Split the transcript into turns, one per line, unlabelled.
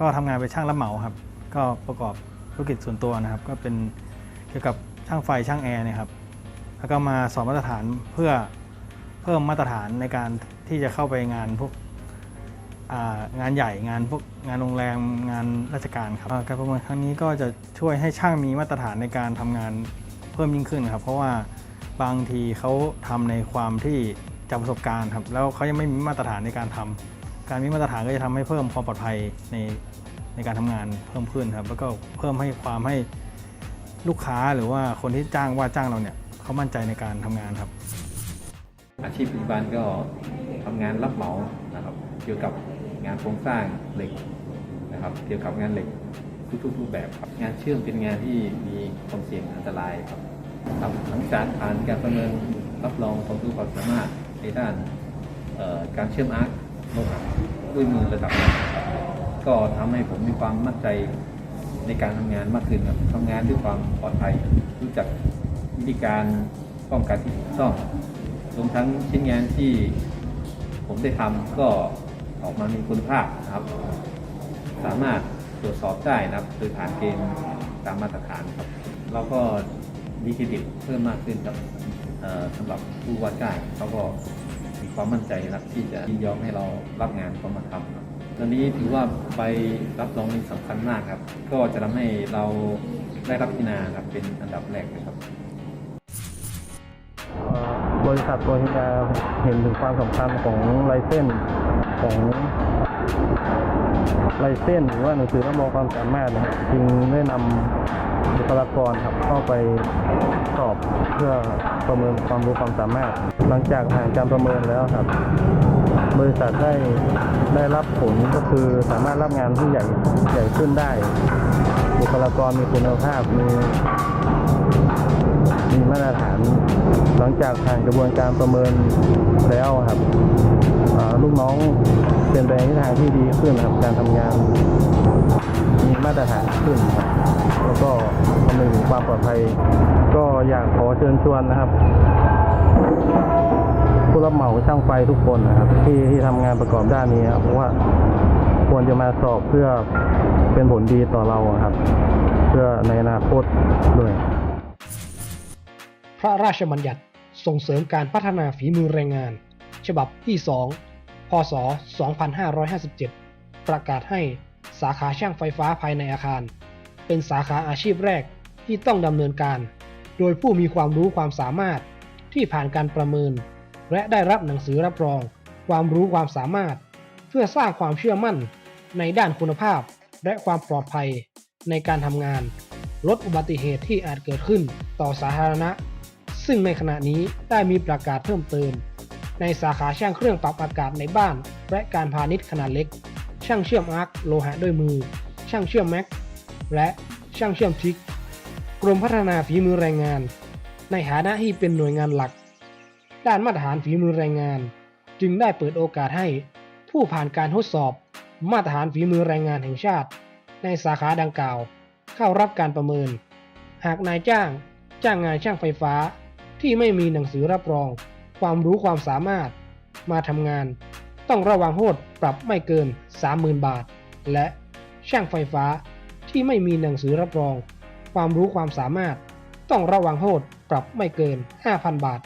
ก็ทำงานเป็นช่างรับเหมาครับ ก็ประกอบธุรกิจส่วนตัวนะครับ ก็เป็นเกี่ยวกับช่างไฟช่างแอร์เนยครับ แล้วก็มาสอบมาตรฐานเพื่อเพิ่มมาตรฐานในการที่จะเข้าไปงานพวกงานใหญ่งานพวกงานโรงแรมงานราชการครับการประเมินครั้งนี้ก็จะช่วยให้ช่างมีมาตรฐานในการทำงานเพิ่มยิ่งขึ้นครับ เพราะว่าบางทีเขาทำในความที่จากประสบการณ์ครับ แล้วเขายังไม่มีมาตรฐานในการทำ การมีมาตรฐานก็จะทำให้เพิ่มความปลอดภัยในในการทำงานเพิ่มขึ้นครับ แล้วก็เพิ่มให้ความให้ลูกค้าหรือว่าคนที่จ้างว่าจ้างเราเนี่ยเขามั่นใจในการทำงานครับ
อาชีพปัจจุบันก็ทำงานรับเหมานะครับเกี่ยวกับงานโครงสร้างเหล็กนะครับ เกี่ยวกับงานเหล็กทุกๆรูปแบบครับงานเชื่อมเป็นงานที่มีความเสี่ยงอันตรายครับครับหลังจากผ่านการประเมินรับรองความรู้ความสามารถในด้านการเชื่อมอาร์ค ลหะด้วยมือระดับหนึ่งครับก็ทำให้ผมมีความมั่นใจในการทำงานมากขึ้นครับทำงานด้วยความปลอดภัย รู้จักวิธีการป้องกันที่ถูกต้องรวมทั้งชิ้นงานที่ผมได้ทำก็ออกมามีคุณภาพนะครับ สามารถตรวจสอบได้นะครับ โดยผ่านเกณฑ์ตามมาตรฐานครับเราก็มีเครดิตเพิ่มมากขึ้นครับสำหรับผู้ว่าจ้เขาก็ มีความมั่นใจนะครับที่จะยินยอมให้เรารับงานเขามาทำครับตอนนี้ถือว่าใบรับรองนี้สำคัญมากครับ ก็จะทำให้เราได้รับพิจารณาครับเป็นอันดับแรกเลยครับ
บริษัทโรฮิงญาเห็นถึงความสำคัญของลเซนส์ของลเซนส์หรือว่าหนังสือรับรองความสามารถนะจึงได้นำ บุคลากรครับเข้าไปสอบเพื่อประเมินความรู้ความสามารถ หลังจากผ่านการประเมินแล้วครับ บริษัทได้ได้รับผลก็คือสามารถรับงานที่ใหญ่ใหญ่ขึ้นได้ บุคลากรมีคุณภาพมีมีมาตรฐาน ลังจากผ่านกระบวนการประเมินแล้วครับลูกน้องเป็นไปในทิศทางที่ดีขึ้นครับการทำงาน มีมาตรฐานขึ้นครับแล้วก็คำนึงถึงความปลอดภัย ก็อยากขอเชิญชวนนะครับ ผู้รับเหมาช่างไฟทุกคนนะครับ ที่ที่ทำงานประกอบด้านนี้ครับเพราะว่าควรจะมาสอบเพื่อเป็นผลดีต่อเราครับ เพื่อในอนาคตด้วย
พระราชบัญญัติ ส่งเสริมการพัฒนาฝีมือแรงงาน ฉบับที่ 2 พศ 2557 ประกาศให้สาขาช่างไฟฟ้าภายในอาคาร เป็นสาขาอาชีพแรกที่ต้องดำเนินการ โดยผู้มีความรู้ความสามารถที่ผ่านการประเมิน และได้รับหนังสือรับรอง ความรู้ความสามารถ เพื่อสร้างความเชื่อมั่นในด้านคุณภาพ และความปลอดภัยในการทำงาน ลดอุบัติเหตุที่อาจเกิดขึ้นต่อสาธารณะ ซึ่งในขณะนี้ได้มีประกาศเพิ่มเติม ในสาขาช่างเครื่องปรับอากาศในบ้าน และการพาณิชย์ขนาดเล็ก ช่างเชื่อมอาร์คโลหะด้วยมือ ช่างเชื่อมแม็ก และช่างเชื่อมทิก กรมพัฒนาฝีมือแรงงาน ในฐานะที่เป็นหน่วยงานหลัก ด้านมาตรฐานฝีมือแรงงาน จึงได้เปิดโอกาสให้ ผู้ผ่านการทดสอบ มาตรฐานฝีมือแรงงานแห่งชาติ ในสาขาดังกล่าว เข้ารับการประเมิน หากนายจ้างจ้างงานช่างไฟฟ้า ที่ไม่มีหนังสือรับรอง ความรู้ความสามารถ มาทำงาน ต้องระวังโทษปรับไม่เกิน 30,000 บาท และช่างไฟฟ้าที่ไม่มีหนังสือรับรอง ความรู้ความสามารถ ต้องระวังโทษปรับไม่เกิน 5,000 บาท